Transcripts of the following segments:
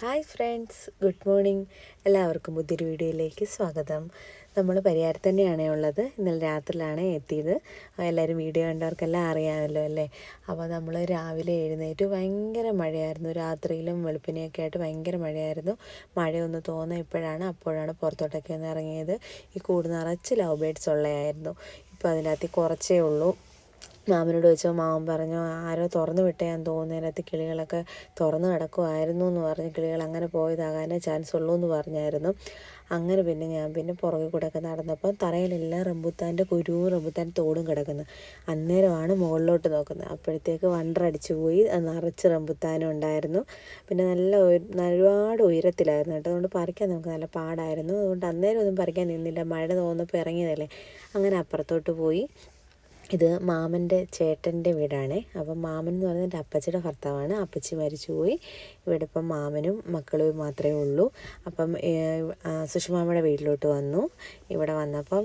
Hi friends good morning. എല്ലാവർക്കും പുതിയൊരു വീഡിയോയിലേക്ക് സ്വാഗതം. നമ്മൾ പരിഹാരം തന്നെയാണ് ഉള്ളത്. ഇന്നലെ രാത്രിയിലാണ് എത്തിയത്. എല്ലാവരും വീഡിയോ കണ്ടവർക്കെല്ലാം അറിയാമല്ലോ അല്ലേ? അപ്പോൾ നമ്മൾ രാവിലെ എഴുന്നേറ്റ് ഭയങ്കര മഴയായിരുന്നു. രാത്രിയിലും വെളുപ്പിനെയൊക്കെ ആയിട്ട് ഭയങ്കര മഴയായിരുന്നു. മഴയൊന്ന് തോന്നുന്ന ഇപ്പോഴാണ്. അപ്പോഴാണ് പുറത്തോട്ടൊക്കെ ഒന്ന് ഇറങ്ങിയത്. ഈ കൂട് നിറച്ച് ലവ് ബേഡ്സ് ഉള്ളതായിരുന്നു. ഇപ്പോൾ അതിനകത്ത് കുറച്ചേ ഉള്ളൂ. മാമനോട് ചോദിച്ചപ്പോൾ മാമൻ പറഞ്ഞു ആരോ തുറന്നു വിട്ടേന്ന് തോന്നുന്നു കിളികളൊക്കെ തുറന്നു കിടക്കുമായിരുന്നു എന്ന് പറഞ്ഞു. കിളികൾ അങ്ങനെ പോയതാകാനേ ചാൻസ് ഉള്ളൂ എന്ന് പറഞ്ഞായിരുന്നു. അങ്ങനെ പിന്നെ ഞാൻ പിന്നെ പുറകെ കൂടെ ഒക്കെ നടന്നപ്പോൾ തറയിലെല്ലാം റംബുത്താന്റെ കുരുവും റംബുത്താൻ തോടും കിടക്കുന്നു. അന്നേരമാണ് മുകളിലോട്ട് നോക്കുന്നത്. അപ്പോഴത്തേക്ക് വണ്ടർ അടിച്ചു പോയി നിറച്ച് റംബുത്താനും ഉണ്ടായിരുന്നു. പിന്നെ നല്ല ഒരുപാട് ഉയരത്തിലായിരുന്നു കേട്ടോ. അതുകൊണ്ട് പറിക്കാൻ നമുക്ക് നല്ല പാടായിരുന്നു. അതുകൊണ്ട് അന്നേരം ഒന്നും പറിക്കാൻ നിന്നില്ല. മഴ തോന്നപ്പോൾ ഇറങ്ങിയതല്ലേ. അങ്ങനെ അപ്പുറത്തോട്ട് പോയി. ഇത് മാമന്റെ ചേട്ടന്റെ വീടാണ്. അപ്പം മാമൻ എന്ന് പറയുന്നത് എന്റെ അപ്പച്ചിയുടെ ഭർത്താവാണ്. അപ്പച്ചി മരിച്ചുപോയി. ഇവിടെ ഇപ്പം മാമനും മക്കളും മാത്രമേ ഉള്ളൂ. അപ്പം സുഷമാമയുടെ വീട്ടിലോട്ട് വന്നു. ഇവിടെ വന്നപ്പം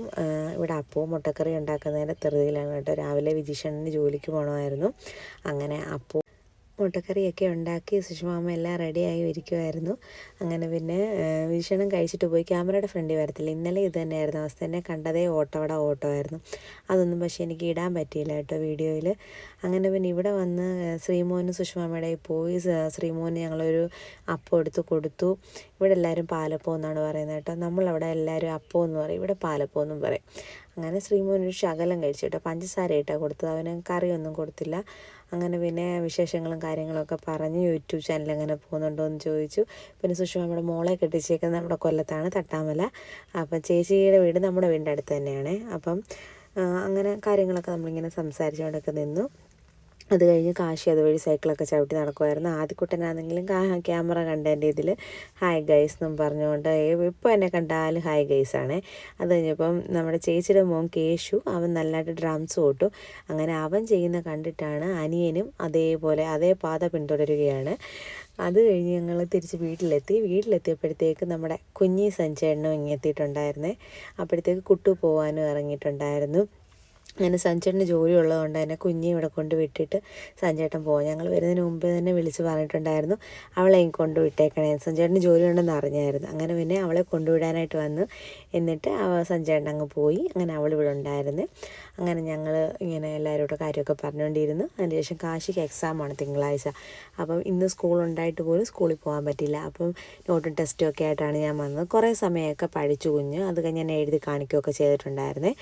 ഇവിടെ അപ്പവും മുട്ടക്കറി ഉണ്ടാക്കുന്നതിന്റെ തെറുതിയിലാണ് കേട്ടോ. രാവിലെ വിജീഷണ്ണന് ജോലിക്ക് പോകണമായിരുന്നു. അങ്ങനെ അപ്പവും മുട്ടക്കറിയൊക്കെ ഉണ്ടാക്കി സുഷമാമ്മ എല്ലാം റെഡിയായി ഇരിക്കുമായിരുന്നു അങ്ങനെ പിന്നെ വിഷണം കഴിച്ചിട്ട് പോയി. ക്യാമറയുടെ ഫ്രണ്ടിൽ വരത്തില്ല. ഇന്നലെ ഇത് തന്നെയായിരുന്നു. അവസ്ഥ എന്നെ കണ്ടതേ ഓട്ടോടെ ഓട്ടോ ആയിരുന്നു അതൊന്നും പക്ഷേ എനിക്ക് ഇടാൻ പറ്റിയില്ല കേട്ടോ വീഡിയോയിൽ. അങ്ങനെ പിന്നെ ഇവിടെ വന്ന് ശ്രീമോനും സുഷമാമ്മയുടെ പോയി. ശ്രീമോന് ഞങ്ങളൊരു അപ്പം എടുത്ത് കൊടുത്തു. ഇവിടെ എല്ലാവരും പാലപ്പം എന്നാണ് പറയുന്നത് കേട്ടോ. നമ്മളവിടെ എല്ലാവരും അപ്പം എന്ന് പറയും. ഇവിടെ പാലപ്പം എന്നും പറയും. അങ്ങനെ ശ്രീമോനൊരു ശകലം കഴിച്ചു കേട്ടോ. പഞ്ചസാര ഇട്ടാണ് കൊടുത്തത്. അവന് കറിയൊന്നും കൊടുത്തില്ല. അങ്ങനെ പിന്നെ വിശേഷങ്ങളും കാര്യങ്ങളൊക്കെ പറഞ്ഞ് യൂട്യൂബ് ചാനൽ എങ്ങനെ പോകുന്നുണ്ടോ എന്ന് ചോദിച്ചു. പിന്നെ സുഷമ നമ്മുടെ മോളെ കെട്ടിച്ചേക്കുന്നത് നമ്മുടെ കൊല്ലത്താണ് തട്ടാമല. അപ്പം ചേച്ചിയുടെ വീട് നമ്മുടെ വീടിന്റെ അടുത്ത് തന്നെയാണ്. അപ്പം അങ്ങനെ കാര്യങ്ങളൊക്കെ നമ്മളിങ്ങനെ സംസാരിച്ചുകൊണ്ടൊക്കെ നിന്നു. അത് കഴിഞ്ഞ് കാശി അതുവഴി സൈക്കിളൊക്കെ ചവിട്ടി നടക്കുമായിരുന്നു ആദ്യക്കുട്ടനാണെങ്കിലും ക്യാമറ ക്യാമറ കണ്ടതിന്റെ ഇതിൽ ഹായ് ഗൈസ് എന്നും പറഞ്ഞുകൊണ്ട് ഇപ്പോൾ എന്നെ കണ്ടാൽ ഹായ് ഗൈസ് ആണേ. അത് കഴിഞ്ഞപ്പം നമ്മുടെ ചേച്ചിയുടെ മോൻ കേശു അവൻ നല്ലതായിട്ട് ഡ്രംസ് ഓട്ടു. അങ്ങനെ അവൻ ചെയ്യുന്ന കണ്ടിട്ടാണ് അനിയനും അതേപോലെ അതേ പാത പിന്തുടരുകയാണ്. അത് കഴിഞ്ഞ് ഞങ്ങൾ തിരിച്ച് വീട്ടിലെത്തി. വീട്ടിലെത്തിയപ്പോഴത്തേക്ക് നമ്മുടെ കുഞ്ഞി സഞ്ചേട്ടനും ഇങ്ങെത്തിയിട്ടുണ്ടായിരുന്നേ അപ്പോഴത്തേക്ക് കുട്ടു പോകാനും ഇറങ്ങിയിട്ടുണ്ടായിരുന്നു. അങ്ങനെ സഞ്ചേട്ടന് ജോലി ഉള്ളതുകൊണ്ട് തന്നെ കുഞ്ഞെ ഇവിടെ കൊണ്ട് വിട്ടിട്ട് സഞ്ചേട്ടൻ പോകും ഞങ്ങൾ വരുന്നതിന് മുമ്പേ തന്നെ വിളിച്ച് പറഞ്ഞിട്ടുണ്ടായിരുന്നു അവളെ കൊണ്ട് വിട്ടേക്കണേ. സഞ്ചേട്ടന് ജോലി ഉണ്ടെന്ന് അറിഞ്ഞായിരുന്നു. അങ്ങനെ പിന്നെ അവളെ കൊണ്ടുവിടാനായിട്ട് വന്നു എന്നിട്ട് അവ സഞ്ചേട്ടൻ അങ്ങ് പോയി. അങ്ങനെ അവൾ ഇവിടെ ഉണ്ടായിരുന്നു. അങ്ങനെ ഞങ്ങൾ ഇങ്ങനെ എല്ലാവരോടും കാര്യമൊക്കെ പറഞ്ഞുകൊണ്ടിരുന്നു. അതിനുശേഷം കാശിക്ക് എക്സാമാണ് തിങ്കളാഴ്ച. അപ്പം ഇന്ന് സ്കൂൾ ഉണ്ടായിട്ട് പോലും സ്കൂളിൽ പോകാൻ പറ്റില്ല അപ്പം നോട്ടും ടെസ്റ്റും ഒക്കെ ആയിട്ടാണ് ഞാൻ വന്നത്. കുറേ സമയമൊക്കെ പഠിച്ചു കുഞ്ഞ്. അത് കഴിഞ്ഞ് ഞാൻ എഴുതി കാണിക്കുകയൊക്കെ ചെയ്തിട്ടുണ്ടായിരുന്നേ.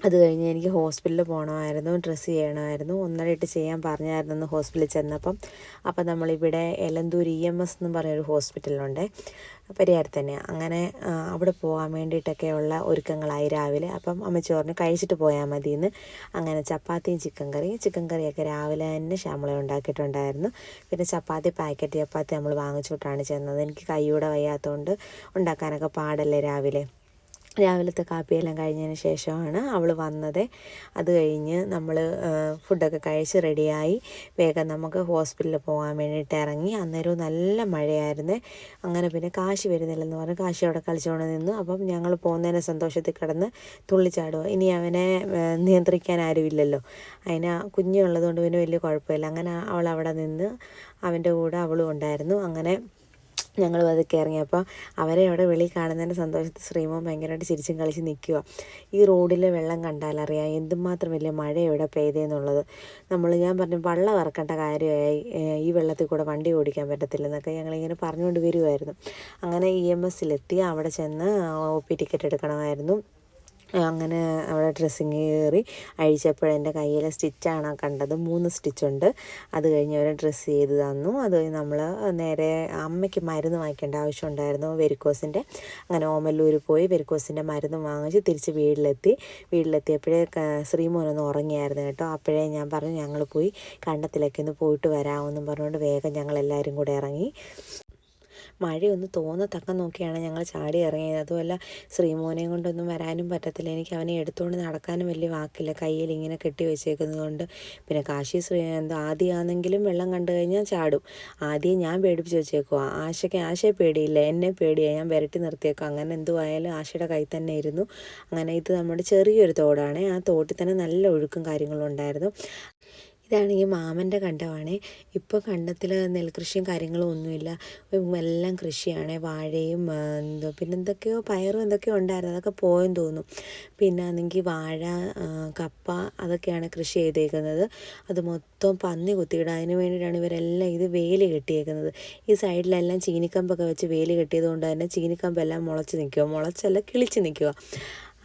അത് കഴിഞ്ഞ് എനിക്ക് ഹോസ്പിറ്റലിൽ പോകണമായിരുന്നു ഡ്രസ്സ് ചെയ്യണമായിരുന്നു. ഒന്നരയിട്ട് ചെയ്യാൻ പറഞ്ഞായിരുന്നു ഹോസ്പിറ്റലിൽ ചെന്നപ്പം. അപ്പം നമ്മളിവിടെ എലന്തൂർ ഇ എം എസ് എന്ന് പറഞ്ഞൊരു ഹോസ്പിറ്റലുണ്ട്. പരിയാർ തന്നെ. അങ്ങനെ അവിടെ പോകാൻ വേണ്ടിയിട്ടൊക്കെയുള്ള ഒരുക്കങ്ങളായി രാവിലെ. അപ്പം അമ്മച്ചി പറഞ്ഞു കഴിച്ചിട്ട് പോയാൽ മതി എന്ന് അങ്ങനെ ചപ്പാത്തിയും ചിക്കൻ കറിയും ചിക്കൻ കറിയൊക്കെ രാവിലെ തന്നെ ശ്യാമള ഉണ്ടാക്കിയിട്ടുണ്ടായിരുന്നു. പിന്നെ ചപ്പാത്തി പാക്കറ്റ് ചപ്പാത്തി നമ്മൾ വാങ്ങിച്ചുകൊണ്ടാണ് ചെന്നത്. എനിക്ക് കൈയൂടെ വയ്യാത്തതുകൊണ്ട് ഉണ്ടാക്കാനൊക്കെ പാടല്ലേ രാവിലെ. രാവിലത്തെ കാപ്പിയെല്ലാം കഴിഞ്ഞതിന് ശേഷമാണ് അവൾ വന്നത്. അത് കഴിഞ്ഞ് നമ്മൾ ഫുഡൊക്കെ കഴിച്ച് റെഡിയായി. വേഗം നമുക്ക് ഹോസ്പിറ്റലിൽ പോകാൻ വേണ്ടിയിട്ട് ഇറങ്ങി. അന്നേരവും നല്ല മഴയായിരുന്നു. അങ്ങനെ പിന്നെ കാശി വരുന്നില്ലെന്ന് പറഞ്ഞ് കാശി അവിടെ കളിച്ചുകൊണ്ട് നിന്നു. അപ്പം ഞങ്ങൾ പോകുന്നതിന് സന്തോഷത്തിൽ കിടന്ന് തുള്ളിച്ചാടുക ഇനി അവനെ നിയന്ത്രിക്കാൻ ആരുമില്ലല്ലോ അതിന് കുഞ്ഞുള്ളതുകൊണ്ട് പിന്നെ വലിയ കുഴപ്പമില്ല. അങ്ങനെ അവൾ അവിടെ നിന്ന് അവന്റെ കൂടെ അവളും ഉണ്ടായിരുന്നു. അങ്ങനെ ഞങ്ങൾ പതുക്കെ ഇറങ്ങിയപ്പോൾ അവരെ അവിടെ വെളി കാണുന്നതിന്റെ സന്തോഷത്തിൽ ശ്രീമോൻ ഭയങ്കരമായിട്ട് ചിരിച്ചും കളിച്ച് നിൽക്കുക ഈ റോഡിലെ വെള്ളം കണ്ടാൽ അറിയാം എന്തുമാത്രം വലിയ മഴ ഇവിടെ പെയ്തേന്നുള്ളത്. നമ്മൾ ഞാൻ പറഞ്ഞു വള്ളം ഇറക്കേണ്ട കാര്യമായി ഈ വെള്ളത്തിൽ കൂടെ വണ്ടി ഓടിക്കാൻ പറ്റത്തില്ലെന്നൊക്കെ ഞങ്ങളിങ്ങനെ പറഞ്ഞുകൊണ്ട് വരുമായിരുന്നു അങ്ങനെ ഇ എം എസിലെത്തി അവിടെ ചെന്ന് ഒ പി ടിക്കറ്റ് എടുക്കണമായിരുന്നു. അങ്ങനെ അവിടെ ഡ്രസ്സിങ് കയറി അഴിച്ചപ്പോൾ എന്റെ കയ്യിലെ സ്റ്റിച്ചാണ് കണ്ടത്. മൂന്ന് സ്റ്റിച്ചുണ്ട് അത് കഴിഞ്ഞ് അവർ ഡ്രസ്സ് ചെയ്ത് തന്നു. അത് കഴിഞ്ഞ് നമ്മൾ നേരെ അമ്മയ്ക്ക് മരുന്ന് വാങ്ങിക്കേണ്ട ആവശ്യം ഉണ്ടായിരുന്നു. വെരിക്കോസിന്റെ അങ്ങനെ ഓമല്ലൂർ പോയി വെരിക്കോസിന്റെ മരുന്ന് വാങ്ങിച്ച് തിരിച്ച് വീട്ടിലെത്തി. വീട്ടിലെത്തിയപ്പോഴേ ശ്രീമോനൊന്ന് ഉറങ്ങിയായിരുന്നു കേട്ടോ. അപ്പോഴേ ഞാൻ പറഞ്ഞു ഞങ്ങൾ പോയി കണ്ടത്തിലേക്കൊന്ന് പോയിട്ട് വരാമെന്നും പറഞ്ഞുകൊണ്ട് വേഗം ഞങ്ങൾ എല്ലാവരും കൂടെ ഇറങ്ങി. മഴയൊന്ന് തോന്നത്തക്ക നോക്കിയാണ് ഞങ്ങൾ ചാടി ഇറങ്ങിയത്. അതുമല്ല ശ്രീമോനെയും കൊണ്ടൊന്നും വരാനും പറ്റത്തില്ല. എനിക്ക് അവനെ എടുത്തുകൊണ്ട് നടക്കാനും വലിയ വാക്കില്ല. കയ്യിൽ ഇങ്ങനെ കെട്ടി വെച്ചേക്കുന്നത് കൊണ്ട്. പിന്നെ കാശി ശ്രീ എന്താ ആദ്യമാണെങ്കിലും വെള്ളം കണ്ടു കഴിഞ്ഞാൽ ചാടും. ആദ്യം ഞാൻ പേടിപ്പിച്ച് വെച്ചേക്കുവാ. ആശയ്ക്ക് ആശയെ പേടിയില്ല. എന്നെ പേടിയാ. ഞാൻ വിരട്ടി നിർത്തിയേക്കും അങ്ങനെ എന്തുവായാലും ആശയുടെ കൈ തന്നെ ഇരുന്നു. അങ്ങനെ ഇത് നമ്മുടെ ചെറിയൊരു തോടാണ്. ആ തോട്ടിൽ തന്നെ നല്ല ഒഴുക്കും കാര്യങ്ങളും ഉണ്ടായിരുന്നു. ഇതാണെങ്കിൽ മാമന്റെ കണ്ടമാണ്. ഇപ്പോൾ കണ്ടത്തിൽ നെൽകൃഷിയും കാര്യങ്ങളും ഒന്നുമില്ല. എല്ലാം കൃഷിയാണ്. വാഴയും എന്തോ പിന്നെ എന്തൊക്കെയോ പയറും എന്തൊക്കെയോ ഉണ്ടായിരുന്നു. അതൊക്കെ പോയെന്ന് തോന്നും പിന്നെ ആണെങ്കിൽ വാഴ കപ്പ അതൊക്കെയാണ് കൃഷി ചെയ്തേക്കുന്നത്. അത് മൊത്തം പന്നി കുത്തിയിടുക അതിന് വേണ്ടിയിട്ടാണ് ഇവരെല്ലാം ഇത് വേലി കെട്ടിയേക്കുന്നത്. ഈ സൈഡിലെല്ലാം ചീനിക്കമ്പൊക്കെ വെച്ച് വേലി കെട്ടിയത് കൊണ്ട് തന്നെ ചീനിക്കമ്പെല്ലാം മുളച്ച് നിൽക്കുക മുളച്ചല്ല കിളിച്ച് നിൽക്കുക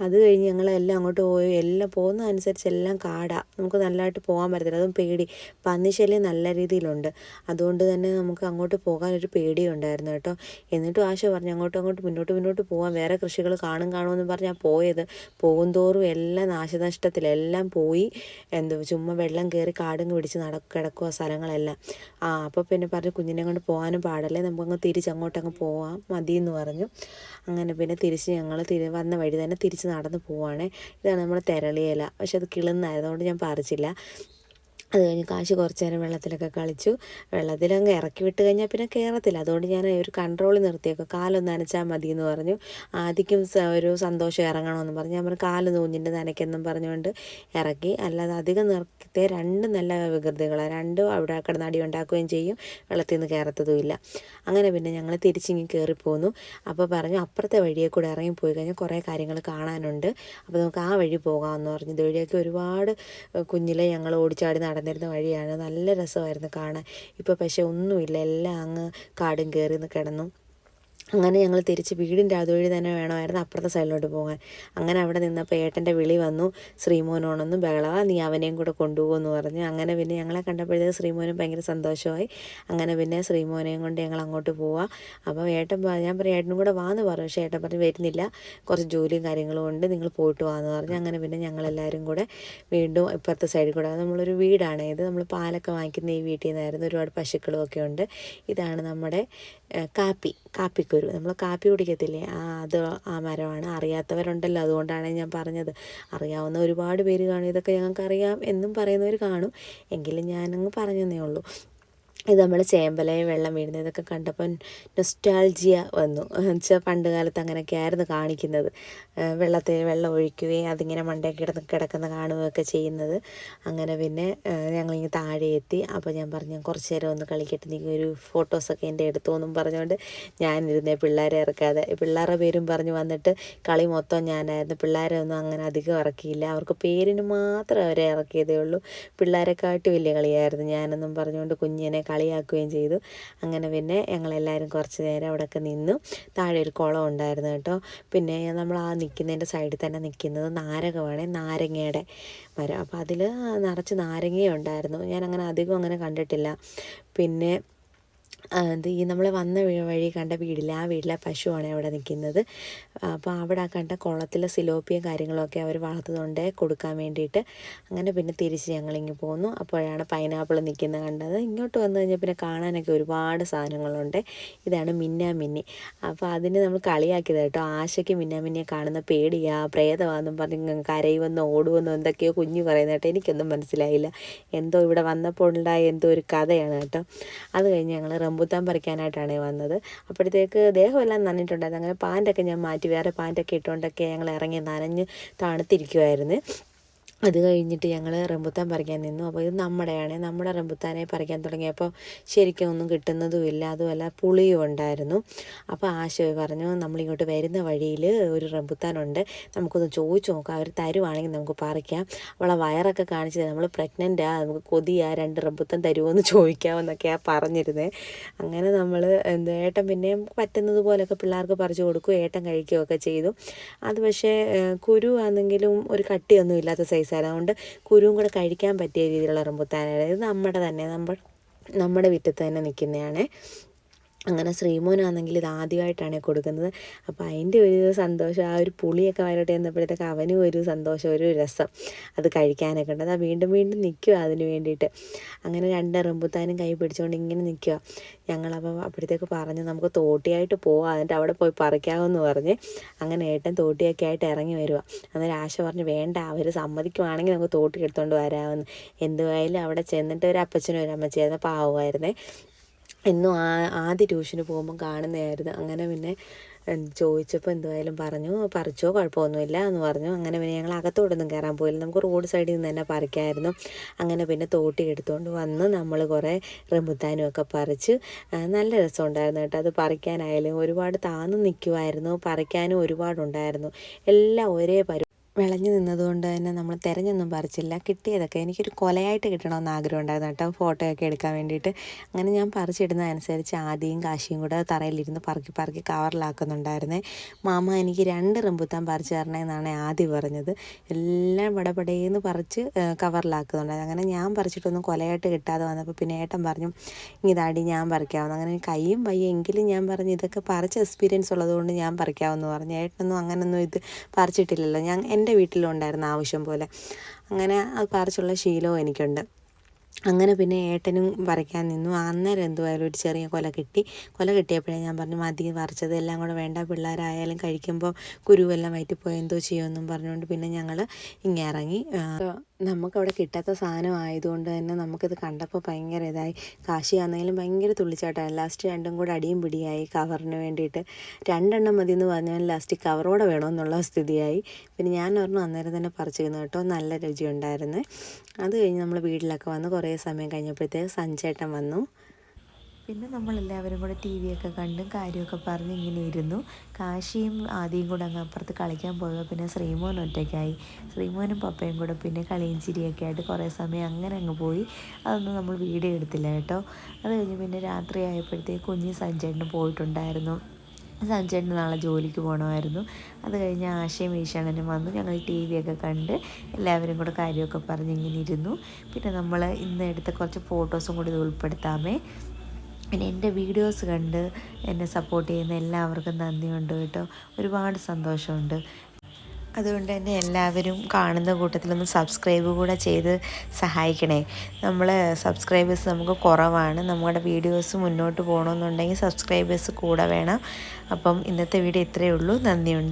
അത് കഴിഞ്ഞ് ഞങ്ങളെല്ലാം അങ്ങോട്ട് പോയി എല്ലാം പോകുന്ന അനുസരിച്ച് എല്ലാം കാടാ. നമുക്ക് നല്ലതായിട്ട് പോകാൻ പറ്റത്തില്ല. അതും പേടി. പന്നിശല്യം നല്ല രീതിയിലുണ്ട്. അതുകൊണ്ട് തന്നെ നമുക്ക് അങ്ങോട്ട് പോകാൻ ഒരു പേടിയുണ്ടായിരുന്നു കേട്ടോ. എന്നിട്ടും ആശ പറഞ്ഞു അങ്ങോട്ടും അങ്ങോട്ട് മുന്നോട്ട് മുന്നോട്ട് പോകാം വേറെ കൃഷികൾ കാണും കാണുമെന്ന് പറഞ്ഞാൽ പോയത്. പോകുന്തോറും എല്ലാം നാശനഷ്ടത്തിൽ എല്ലാം പോയി. എന്തോ ചുമ്മാ വെള്ളം കയറി കാടും പിടിച്ച് നട കിടക്കുക സ്ഥലങ്ങളെല്ലാം. ആ അപ്പോൾ പിന്നെ പറഞ്ഞു കുഞ്ഞിനെ കൊണ്ട് പോകാനും പാടല്ലേ. നമുക്കങ്ങ് തിരിച്ച് അങ്ങോട്ടങ്ങ് പോവാം. മതി എന്ന് പറഞ്ഞു. അങ്ങനെ പിന്നെ തിരിച്ച് ഞങ്ങൾ തിരി വന്ന വഴി തന്നെ തിരിച്ച് നടന്ന് പോവാണ്. ഇതാണ് നമ്മുടെ ഇല പക്ഷെ അത് കിളുന്നായതുകൊണ്ട് ഞാൻ പറിച്ചില്ല. അത് കഴിഞ്ഞ് കാശ് കുറച്ച് നേരം വെള്ളത്തിലൊക്കെ കളിച്ചു. വെള്ളത്തിലങ്ങ് ഇറക്കി വിട്ട് കഴിഞ്ഞാൽ പിന്നെ കയറത്തില്ല അതുകൊണ്ട് ഞാൻ ഒരു കൺട്രോൾ നിർത്തിയേക്കും. കാലൊന്ന് നനച്ചാൽ മതി എന്ന് പറഞ്ഞു ആദ്യം ഒരു സന്തോഷം ഇറങ്ങണമെന്ന് പറഞ്ഞു. ഞാൻ പറഞ്ഞു കാൽ നൂഞ്ഞിന്റെ നനയ്ക്കെന്നും പറഞ്ഞുകൊണ്ട് ഇറക്കി. അല്ലാതെ അധികം നിർത്തിയ രണ്ട് നല്ല വികൃതികളാണ് രണ്ടും അവിടെ കിടന്ന് അടി ഉണ്ടാക്കുകയും ചെയ്യും. വെള്ളത്തിൽ നിന്ന് കയറത്തതുമില്ല അങ്ങനെ പിന്നെ ഞങ്ങൾ തിരിച്ചിങ്ങി കയറിപ്പോന്നു അപ്പോൾ പറഞ്ഞു അപ്പുറത്തെ വഴിയെ കൂടെ ഇറങ്ങി പോയി കഴിഞ്ഞാൽ കുറേ കാര്യങ്ങൾ കാണാനുണ്ട്. അപ്പോൾ നമുക്ക് ആ വഴി പോകാമെന്ന് പറഞ്ഞു. ഇതുവഴിയൊക്കെ ഒരുപാട് കുഞ്ഞിലെ ഞങ്ങൾ ഓടിച്ചാടി നടന്നിരുന്ന വഴിയാണ്. നല്ല രസമായിരുന്നു കാണാൻ. ഇപ്പോൾ പക്ഷേ ഒന്നുമില്ല. എല്ലാം അങ്ങ് കാടും കയറി നിന്ന് കിടന്നു. അങ്ങനെ ഞങ്ങൾ തിരിച്ച് വീടിന്റെ അതുവഴി തന്നെ വേണമായിരുന്നു അപ്പുറത്തെ സൈഡിലോട്ട് പോകാൻ. അങ്ങനെ അവിടെ നിന്നപ്പോൾ ഏട്ടന്റെ വിളി വന്നു ശ്രീമോനോണൊന്നും ബഹള നീ അവനെയും കൂടെ കൊണ്ടുപോകുമെന്ന് പറഞ്ഞു. അങ്ങനെ പിന്നെ ഞങ്ങളെ കണ്ടപ്പോഴത്തേക്ക് ശ്രീമോനും ഭയങ്കര സന്തോഷമായി. അങ്ങനെ പിന്നെ ശ്രീമോനെയും കൊണ്ട് ഞങ്ങൾ അങ്ങോട്ട് പോവാം. അപ്പോൾ ഏട്ടൻ ഞാൻ പറയും ഏട്ടനും കൂടെ വാന്ന് പറഞ്ഞു. പക്ഷേ ഏട്ടൻ പറഞ്ഞ് വരുന്നില്ല. കുറച്ച് ജോലിയും കാര്യങ്ങളും ഉണ്ട്. നിങ്ങൾ പോയിട്ട് വാന്ന് പറഞ്ഞു. അങ്ങനെ പിന്നെ ഞങ്ങളെല്ലാവരും കൂടെ വീണ്ടും ഇപ്പുറത്തെ സൈഡിൽ കൂടെ നമ്മളൊരു വീടാണ്. ഇത് നമ്മൾ പാലൊക്കെ വാങ്ങിക്കുന്ന ഈ വീട്ടിൽ നിന്നായിരുന്നു. ഒരുപാട് പശുക്കളും ഒക്കെ ഉണ്ട്. ഇതാണ് നമ്മുടെ കാപ്പി കാപ്പിക്കുരു. നമ്മൾ കാപ്പി കുടിക്കത്തില്ലേ? ആ അത് ആ മരമാണ്. അറിയാത്തവരുണ്ടല്ലോ. അതുകൊണ്ടാണ് ഞാൻ പറഞ്ഞത്. അറിയാവുന്ന ഒരുപാട് പേര് കാണും. ഇതൊക്കെ ഞങ്ങൾക്ക് അറിയാം എന്നും പറയുന്നവർ കാണും. എങ്കിലും ഞാനങ്ങ് പറഞ്ഞതേ ഉള്ളൂ. ഇത് നമ്മൾ ചേമ്പലയും വെള്ളം വീഴുന്നത് ഇതൊക്കെ കണ്ടപ്പോൾ നൊസ്റ്റാൾജിയ വന്നു. എന്നുവെച്ചാൽ പണ്ട് കാലത്ത് അങ്ങനെയൊക്കെ ആയിരുന്നു കാണിക്കുന്നത് വെള്ളത്തിൽ വെള്ളം ഒഴിക്കുകയും അതിങ്ങനെ മണ്ടേ കിടന്ന് കിടക്കുന്ന കാണുകയൊക്കെ ചെയ്യുന്നത്. അങ്ങനെ പിന്നെ ഞങ്ങളിങ്ങനെ താഴെ എത്തി. അപ്പോൾ ഞാൻ പറഞ്ഞു "ഞാൻ കുറച്ച് നേരം ഒന്ന് കളിക്കട്ടെ. നീ ഒരു ഫോട്ടോസൊക്കെ എന്റെ എടുത്തു എന്നും പറഞ്ഞുകൊണ്ട് ഞാനിരുന്നേ പിള്ളേരെ ഇറക്കാതെ. പിള്ളേരുടെ പേരും പറഞ്ഞ് വന്നിട്ട് കളി മൊത്തം ഞാനായിരുന്നു. പിള്ളേരെ ഒന്നും അങ്ങനെ അധികം ഇറക്കിയില്ല. അവർക്ക് പേരിന് മാത്രം അവരെ ഇറക്കിയതേ ഉള്ളൂ. പിള്ളേരെക്കാട്ടി വലിയ കളിയായിരുന്നു. ഞാനെന്നും പറഞ്ഞുകൊണ്ട് കുഞ്ഞിനെ കളിയാക്കുകയും ചെയ്തു. അങ്ങനെ പിന്നെ ഞങ്ങളെല്ലാവരും കുറച്ച് നേരം അവിടെയൊക്കെ നിന്നു. താഴെ ഒരു കുളം ഉണ്ടായിരുന്നു കേട്ടോ. പിന്നെ നമ്മൾ ആ നിൽക്കുന്നതിന്റെ സൈഡിൽ തന്നെ നിൽക്കുന്നത് നാരകമാണ് നാരങ്ങയുടെ മരം. അപ്പോൾ അതിൽ നിറച്ച് നാരങ്ങയുണ്ടായിരുന്നു. ഞാൻ അങ്ങനെ അധികം അങ്ങനെ കണ്ടിട്ടില്ല. പിന്നെ ഇത് ഈ നമ്മൾ വന്ന വഴി കണ്ട വീടില്ല ആ വീട്ടിലെ പശുവാണ് അവിടെ നിൽക്കുന്നത്. അപ്പോൾ അവിടെ കണ്ട കുളത്തിലെ സിലോപ്പിയും കാര്യങ്ങളൊക്കെ അവർ വളർത്തുന്നുണ്ട് കൊടുക്കാൻ വേണ്ടിയിട്ട് അങ്ങനെ പിന്നെ തിരിച്ച് ഞങ്ങളിങ്ങ് പോന്നു. അപ്പോഴാണ് പൈനാപ്പിൾ നിൽക്കുന്നത് കണ്ടത്. ഇങ്ങോട്ട് വന്നു കഴിഞ്ഞാൽ പിന്നെ കാണാനൊക്കെ ഒരുപാട് സാധനങ്ങളുണ്ട്. ഇതാണ് മിന്ന മിന്നി. അപ്പോൾ അതിന് നമ്മൾ കളിയാക്കിയത് കേട്ടോ. ആശയ്ക്ക് മിന്ന മിന്നിയെ കാണുന്ന പേടിയാ പ്രേതമാണെന്നും പറഞ്ഞ് കരയുമെന്നോ ഓടുമെന്നോ എന്തൊക്കെയോ കുഞ്ഞു പറയുന്നത് കേട്ടോ. എനിക്കൊന്നും മനസ്സിലായില്ല. എന്തോ ഇവിടെ വന്നപ്പോൾ ഉണ്ടായ എന്തോ ഒരു കഥയാണ് കേട്ടോ. അത് കഴിഞ്ഞ് ഞങ്ങൾ റംബുത്താൻ പറിക്കാനായിട്ടാണ് വന്നത്. അപ്പോഴത്തേക്ക് ദേഹമെല്ലാം നനഞ്ഞിട്ടുണ്ടായിരുന്നു. അങ്ങനെ പാന്റൊക്കെ ഞാൻ മാറ്റി വേറെ പാന്റൊക്കെ ഇട്ടുകൊണ്ടൊക്കെ ഞങ്ങൾ ഇറങ്ങി നനഞ്ഞ് തണുത്തിരിക്കുമായിരുന്നു അത് കഴിഞ്ഞിട്ട് ഞങ്ങൾ റംബുത്താൻ പറിക്കാൻ നിന്നു. അപ്പോൾ ഇത് നമ്മുടെയാണ്. നമ്മുടെ റംബുത്താനെ പറിക്കാൻ തുടങ്ങിയപ്പോൾ ശരിക്കും ഒന്നും കിട്ടുന്നതുമില്ല അതുമല്ല പുളിയും ഉണ്ടായിരുന്നു. അപ്പോൾ ആശ പറഞ്ഞു നമ്മളിങ്ങോട്ട് വരുന്ന വഴിയിൽ ഒരു റംബുത്താനുണ്ട്. നമുക്കൊന്ന് ചോദിച്ചു നോക്കാം. അവർ തരുവാണെങ്കിൽ നമുക്ക് പറിക്കാം. അവളെ വയറൊക്കെ കാണിച്ചത് നമ്മൾ പ്രഗ്നന്റാ നമുക്ക് കൊതിയാ. രണ്ട് റംബുത്താൻ തരുമോയെന്ന് ചോദിക്കാമെന്നൊക്കെയാണ് പറഞ്ഞിരുന്നത് അങ്ങനെ നമ്മൾ എന്താ ഏട്ടൻ പിന്നെ പറ്റുന്നത് പോലെയൊക്കെ പിള്ളേർക്ക് പറിച്ചു കൊടുക്കും ഏട്ടൻ കഴിക്കുകയൊക്കെ ചെയ്തു. അത് പക്ഷേ കുരു ആണെങ്കിലും ഒരു കട്ടിയൊന്നും ഇല്ലാത്ത സൈസായിരുന്നു അതുകൊണ്ട് കുരുവും കൂടെ കഴിക്കാൻ പറ്റിയ രീതിയിലുള്ള റംബുത്താനായിരുന്നു ഇത് നമ്മുടെ തന്നെ നമ്മൾ നമ്മുടെ മുറ്റത്ത് തന്നെ നിൽക്കുന്നതാണ്. അങ്ങനെ ശ്രീമോനാണെങ്കിൽ ഇത് ആദ്യമായിട്ടാണ് കൊടുക്കുന്നത്. അപ്പോൾ അതിന്റെ ഒരു സന്തോഷം ആ ഒരു പുളിയൊക്കെ വരട്ടെ എന്നപ്പോഴത്തേക്ക് അവനും ഒരു സന്തോഷം ഒരു രസം അത് കഴിക്കാനൊക്കെ ഉണ്ട്. അതാ വീണ്ടും വീണ്ടും നിൽക്കുക അതിന് വേണ്ടിയിട്ട്. അങ്ങനെ രണ്ട് റംബുത്താനും കൈ പിടിച്ചുകൊണ്ട് ഇങ്ങനെ നിൽക്കുക ഞങ്ങളപ്പോൾ അപ്പോഴത്തേക്ക് പറഞ്ഞു നമുക്ക് തോട്ടിയായിട്ട് പോവാം. എന്നിട്ട് അവിടെ പോയി പറിക്കാമെന്ന് പറഞ്ഞ് അങ്ങനെ ഏട്ടൻ തോട്ടിയൊക്കെ ആയിട്ട് ഇറങ്ങി വരിക അന്നേരം ആശ പറഞ്ഞ് വേണ്ട അവർ സമ്മതിക്കുവാണെങ്കിൽ നമുക്ക് തോട്ടി എടുത്തുകൊണ്ട് വരാമെന്ന് എന്തുവായാലും അവിടെ ചെന്നിട്ട് ഒരു അപ്പച്ചനും ഒരു അമ്മച്ചിയായിരുന്നു പാവമായിരുന്നേ. എന്നും ആ ആദ്യ ട്യൂഷന് പോകുമ്പോൾ കാണുന്നതായിരുന്നു. അങ്ങനെ പിന്നെ ചോദിച്ചപ്പോൾ എന്തായാലും പറഞ്ഞു പറിച്ചോ കുഴപ്പമൊന്നുമില്ല എന്ന് പറഞ്ഞു. അങ്ങനെ പിന്നെ ഞങ്ങൾ അകത്തോട്ടൊന്നും കയറാൻ പോയില്ല. നമുക്ക് റോഡ് സൈഡിൽ നിന്ന് തന്നെ പറിക്കായിരുന്നു. അങ്ങനെ പിന്നെ തോട്ടി എടുത്തുകൊണ്ട് വന്ന് നമ്മൾ കുറേ റംബുത്താനും ഒക്കെ പറിച്ച് നല്ല രസമുണ്ടായിരുന്നു കേട്ടോ. അത് പറിക്കാനായാലും ഒരുപാട് താന്ന് നിൽക്കുമായിരുന്നു പറിക്കാനും ഒരുപാടുണ്ടായിരുന്നു. എല്ലാം ഒരേ പരു വിളഞ്ഞു നിന്നതുകൊണ്ട് തന്നെ നമ്മൾ തിരഞ്ഞൊന്നും പറിച്ചില്ല. കിട്ടിയതൊക്കെ എനിക്കൊരു കൊലയായിട്ട് കിട്ടണമെന്ന് ആഗ്രഹം ഉണ്ടായിരുന്നു കേട്ടോ. ഫോട്ടോയൊക്കെ എടുക്കാൻ വേണ്ടിയിട്ട്. അങ്ങനെ ഞാൻ പറിച്ചിടുന്നതനുസരിച്ച് ആദ്യം കാശിയും കൂടെ തറയിലിരുന്ന് പറക്കി പറക്കി കവറിലാക്കുന്നുണ്ടായിരുന്നേ. മാമ എനിക്ക് രണ്ട് റംബുത്താൻ പറിച്ചു തരണമെന്നാണ് ആദ്യം പറഞ്ഞത്. എല്ലാം വടപടേന്ന് പറിച്ച് കവറിലാക്കുന്നുണ്ടായിരുന്നു. അങ്ങനെ ഞാൻ പറിച്ചിട്ടൊന്നും കൊലയായിട്ട് കിട്ടാതെ വന്നപ്പോൾ പിന്നെ ഏട്ടൻ പറഞ്ഞു ഇതാടി ഞാൻ പറിക്കാവുന്നു. അങ്ങനെ കൈയും വയ്യ എങ്കിലും ഞാൻ പറഞ്ഞു ഇതൊക്കെ പറിച്ച എക്സ്പീരിയൻസ് ഉള്ളതുകൊണ്ട് ഞാൻ പറിക്കാമെന്ന് പറഞ്ഞു. ഏട്ടനൊന്നും അങ്ങനൊന്നും ഇത് പറിച്ചിട്ടില്ലല്ലോ. ഞാൻ എന്റെ വീട്ടിലും ഉണ്ടായിരുന്ന ആവശ്യം പോലെ. അങ്ങനെ അത് പറിച്ചുള്ള ശീലവും എനിക്കുണ്ട്. അങ്ങനെ പിന്നെ ഏട്ടനും പറിക്കാൻ നിന്നു. അന്നേരം എന്തുവായാലും ഒരു ചെറിയ കൊല കിട്ടി. കൊല കിട്ടിയപ്പോഴേ ഞാൻ പറഞ്ഞു മതി പറിച്ചത് എല്ലാം കൂടെ വേണ്ട. പിള്ളേരായാലും കഴിക്കുമ്പോൾ കുരുവെല്ലാം വയറ്റിപ്പോയി. എന്തോ ചെയ്യുമെന്നും പറഞ്ഞുകൊണ്ട് പിന്നെ ഞങ്ങൾ ഇങ്ങനെ ഇറങ്ങി നമുക്കവിടെ കിട്ടാത്ത സാധനം ആയതുകൊണ്ട് തന്നെ നമുക്കിത് കണ്ടപ്പോൾ ഭയങ്കര ഇതായി. കാശിയാണെങ്കിലും ഭയങ്കര തുള്ളിച്ചാട്ടമാണ് ലാസ്റ്റ് രണ്ടും കൂടെ അടിയും പിടിയായി കവറിന് വേണ്ടിയിട്ട്. രണ്ടെണ്ണം മതി എന്ന് പറഞ്ഞാൽ ലാസ്റ്റ് കവറോടെ വേണമെന്നുള്ള സ്ഥിതിയായി. പിന്നെ ഞാൻ പറഞ്ഞു അന്നേരം തന്നെ പറിച്ചിരുന്നു കേട്ടോ. നല്ല രുചിയുണ്ടായിരുന്നു. അത് കഴിഞ്ഞ് നമ്മൾ വീട്ടിലൊക്കെ വന്ന് കുറേ സമയം കഴിഞ്ഞപ്പോഴത്തേക്ക് സഞ്ചേട്ടൻ വന്നു. പിന്നെ നമ്മളെല്ലാവരും കൂടെ ടി വിയൊക്കെ കണ്ടും കാര്യമൊക്കെ പറഞ്ഞ് ഇങ്ങനെ ഇരുന്നു. കാശിയും ആദ്യം കൂടെ അങ്ങ് അപ്പുറത്ത് കളിക്കാൻ പോയപ്പോൾ പിന്നെ ശ്രീമോൻ ഒറ്റയ്ക്കായി. ശ്രീമോനും പപ്പയും കൂടെ പിന്നെ കളിയും ചിരിയൊക്കെ ആയിട്ട് കുറേ സമയം അങ്ങനെ അങ്ങ് പോയി. അതൊന്നും നമ്മൾ വീഡിയോ എടുത്തില്ല കേട്ടോ. അത് കഴിഞ്ഞ് പിന്നെ രാത്രി ആയപ്പോഴത്തേക്ക് കുഞ്ഞ് സഞ്ചേട്ടന് പോയിട്ടുണ്ടായിരുന്നു. സഞ്ചേട്ടന് നാളെ ജോലിക്ക് പോകണമായിരുന്നു. അത് കഴിഞ്ഞ് ആശയും ഈശാണനും വന്നു. ഞങ്ങൾ ടി വിയൊക്കെ കണ്ട് എല്ലാവരും കൂടെ കാര്യമൊക്കെ പറഞ്ഞ് ഇങ്ങനെ ഇരുന്നു. പിന്നെ നമ്മൾ ഇന്ന് എടുത്ത കുറച്ച് ഫോട്ടോസും കൂടി ഇത് ഉൾപ്പെടുത്താമേ. പിന്നെ എന്റെ വീഡിയോസ് കണ്ട് എന്നെ സപ്പോർട്ട് ചെയ്യുന്ന എല്ലാവർക്കും നന്ദിയുണ്ട് കേട്ടോ. ഒരുപാട് സന്തോഷമുണ്ട്. അതുകൊണ്ട് തന്നെ എല്ലാവരും കാണുന്ന കൂട്ടത്തിലൊന്ന് സബ്സ്ക്രൈബ് കൂടെ ചെയ്ത് സഹായിക്കണേ. നമ്മൾ സബ്സ്ക്രൈബേഴ്സ് നമുക്ക് കുറവാണ്. നമ്മുടെ വീഡിയോസ് മുന്നോട്ട് പോകണമെന്നുണ്ടെങ്കിൽ സബ്സ്ക്രൈബേഴ്സ് കൂടെ വേണം. അപ്പം ഇന്നത്തെ വീഡിയോ ഇത്രയേ ഉള്ളൂ. നന്ദിയുണ്ട്.